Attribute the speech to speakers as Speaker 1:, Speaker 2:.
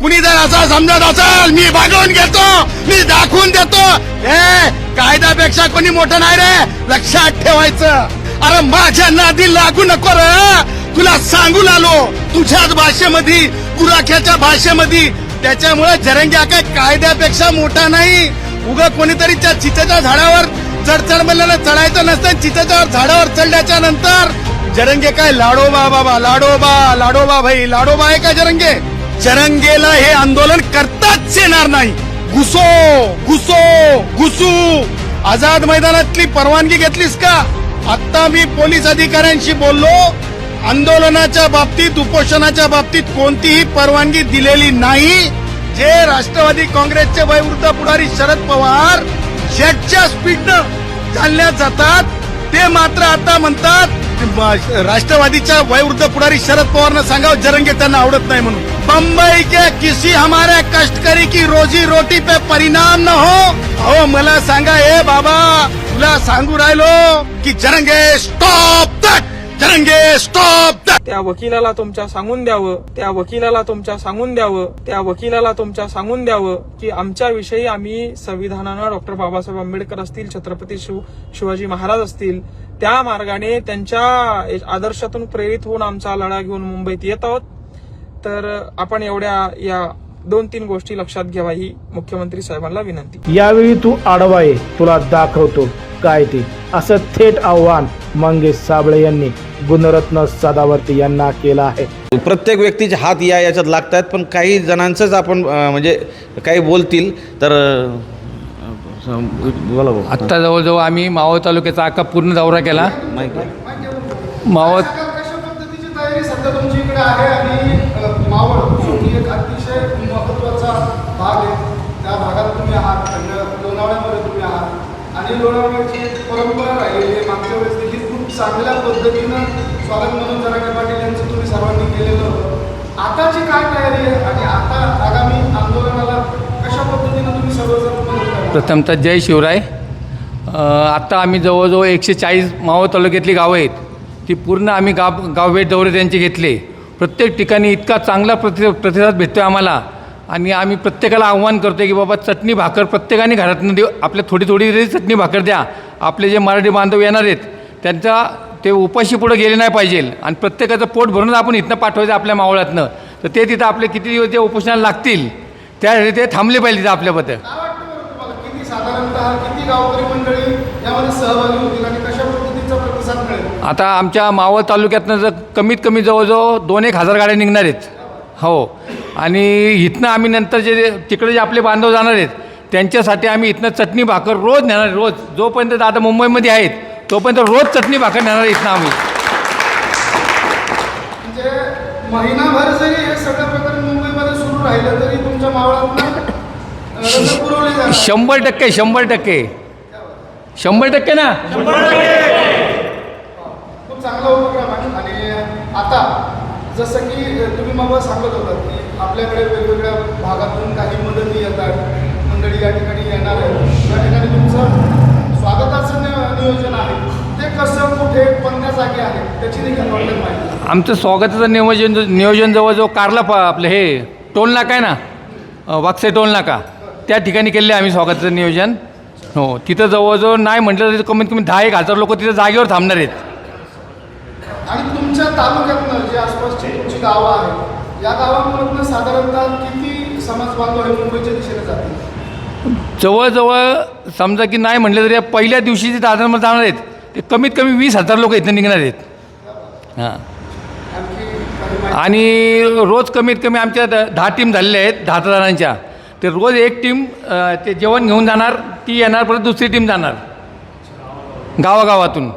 Speaker 1: कुणी जर असं समजत असेल मी भागवून घेतो मी दाखवून देतो. हे कायद्यापेक्षा कोणी मोठं नाही रे. लक्षात ठेवायचं. अरे माझ्या नादी लागू नको रे. तुला सांगून आलो तुझ्याच भाषेमध्ये गुराख्याच्या भाषेमध्ये. त्याच्यामुळे जरंग्या काय कायद्यापेक्षा मोठा नाही. उग कोणीतरी त्या चितेच्या झाडावर चढचढ म्हणलेलं चढायचं नसतं. चितेच्या झाडावर चढल्याच्या नंतर जरंगे काय लाडोबा बाबा लाडोबा लाडोबा भाई लाडोबा आहे का जरंगे चरंगेला हे आंदोलन करताच येणार नाही. घुसो घुसो घुसू. आझाद मैदानातली परवानगी घेतलीस का? आता मी पोलीस अधिकाऱ्यांशी बोललो. आंदोलनाच्या बाबतीत उपोषणाच्या बाबतीत कोणतीही परवानगी दिलेली नाही. जे राष्ट्रवादी काँग्रेसचे वयवृद्ध पुढारी शरद पवार जेटच्या स्पीडनं चालल्या जातात. ते मात्र आता म्हणतात राष्ट्रवादीच्या वयवृद्ध पुढारी शरद पवारनं सांगावं जरंगे त्यांना आवडत नाही म्हणून. बंबई के किसी हमारे कष्टकरी की रोजी रोटी पे परिणाम न हो. अहो मला सांगा हे बाबा तुला सांगू राहिलो की Jarange stop that Jarange stop that
Speaker 2: त्या वकिलाला तुमच्या सांगून द्यावं त्या वकिलाला तुमच्या सांगून द्यावं त्या वकिलाला तुमच्या सांगून द्यावं की आमच्या विषयी आम्ही संविधानानं डॉक्टर बाबासाहेब आंबेडकर असतील छत्रपती शिव शिवाजी महाराज असतील त्या मार्गाने त्यांच्या आदर्शातून प्रेरित होऊन आमचा लढा घेऊन मुंबईत येत आहोत. तर आपण एवढ्या या दोन तीन गोष्टी लक्षात घ्यावा ही मुख्यमंत्री साहेबांना विनंती.
Speaker 3: यावेळी तू आडवा आहे तुला दाखवतो काय ते. असं थेट आव्हान मंगेश साबळे यांनी गुणरत्न सदावर्ती यांना केलं आहे.
Speaker 4: प्रत्येक व्यक्तीचे हात या याच्यात लागत आहेत पण काही जणांचंच आपण म्हणजे काही बोलतील तर बोला भाऊ.
Speaker 5: आत्ता जवळजवळ आम्ही मावळ तालुक्याचा अख्खा पूर्ण दौरा केला. मावळ
Speaker 6: कशा पद्धतीची तयारी सध्या तुमच्या इकडे आहे आणि अ, मावळ एक अतिशय महत्त्वाचा भाग आहे. त्या भागात तुम्ही आहात आणि लोणावळ्यामध्ये तुम्ही आहात. आणि लोणावळ्याची एक परंपरा राहिलेली आहे. मागच्या वेळेस देखील खूप चांगल्या पद्धतीनं स्वागत म्हणून जरांगे पाटील यांचं तुम्ही सर्वांनी केलेलं होतं. आताची काय तयारी आहे? आणि आता आगामी आंदोलनाला कशा पद्धतीनं तुम्ही सर्वजण मदत करणार?
Speaker 5: प्रथमतः जय शिवराय. आत्ता आम्ही जवळजवळ एकशे चाळीस मावळ तालुक्यातली गावं आहेत. ती पूर्ण आम्ही गाव गावभेट दौरे त्यांचे घेतले. प्रत्येक ठिकाणी इतका चांगला प्रति प्रतिसाद भेटतो आम्हाला. आणि आम्ही प्रत्येकाला आव्हान करतो की बाबा चटणी भाकर प्रत्येकाने घरातनं देऊ. आपल्या थोडी थोडी तरी चटणी भाकर द्या. आपले जे मराठी बांधव येणार आहेत त्यांचा ते उपाशी पुढं गेले नाही पाहिजे. आणि प्रत्येकाचं पोट भरून आपण इथनं पाठवायचं आपल्या मावळातनं. तर ते तिथं आपले किती दिवस ते उपोषणाला लागतील त्यासाठी ते थांबले पाहिजे तिथं आपल्याबद्दल
Speaker 6: काय वाटतं बरं तुम्हाला किती साधारणतः किती गावकरी मंडळी यामध्ये सहभागी होतील आणि कशा पद्धतीचा प्रतिसाद मिळेल?
Speaker 5: आता आमच्या मावळ तालुक्यातनं जर कमीत कमी जवळजवळ दोन एक हजार गाड्या निघणार आहेत. हो. आणि इथनं आम्ही नंतर जे तिकडे जे आपले बांधव जाणार आहेत त्यांच्यासाठी आम्ही इथनं चटणी भाकर रोज नेणार रोज. जोपर्यंत दादा मुंबईमध्ये आहेत तोपर्यंत रोज चटणी भाकर नेणार आहे इथनं आम्ही.
Speaker 6: म्हणजे महिनाभर जरी हे सगळं प्रकरण मुंबईमध्ये सुरू राहिलं तरी तुमच्या मावळात
Speaker 5: शंभर टक्के शंभर टक्के. शंभर टक्के ना?
Speaker 6: खूप चांगला उपक्रम आहे. आणि आता जसं की तुम्ही सांगत होतात की आपल्याकडे वेगवेगळ्या भागातून काही मदती येतात. मंडळी या ठिकाणी येणार आहेत. या ठिकाणी तुमचं स्वागताचं नियोजन आहे. ते कसं कुठे कोणत्या जागी आहे त्याची देखील थोडक्यात माहिती
Speaker 5: आमचं स्वागताचं नियोजन नियोजन जवळजवळ कारला प आपलं हे टोल नाका आहे ना? वाकसे टोल नाका त्या ठिकाणी केले आम्ही स्वागताचं नियोजन. हो तिथं जवळजवळ नाही म्हटलं तरी कमीत कमी दहा एक हजार लोक तिथं जागेवर थांबणार आहेत.
Speaker 6: आणि तुमच्या तालुक्यातनं जे आसपासची तुमची गावं आहेत या गावांमधनं साधारणतः किती समाज बांधव हे मुंबईच्या दिशेने जातील?
Speaker 5: जवळजवळ समजा की नाही म्हटलं तरी पहिल्या दिवशी जे दादरमध्ये जाणार आहेत ते कमीत कमी वीस हजार लोक इथं निघणार आहेत. हां.
Speaker 6: आणखी काही माहिती?
Speaker 5: आणि रोज कमीत कमी आमच्या द- दहा टीम झालेल्या आहेत दहा जणांच्या ते रोज एक टीम ते जेवण घेऊन जाणार ती येणार परत दुसरी टीम जाणार. गावागावातून.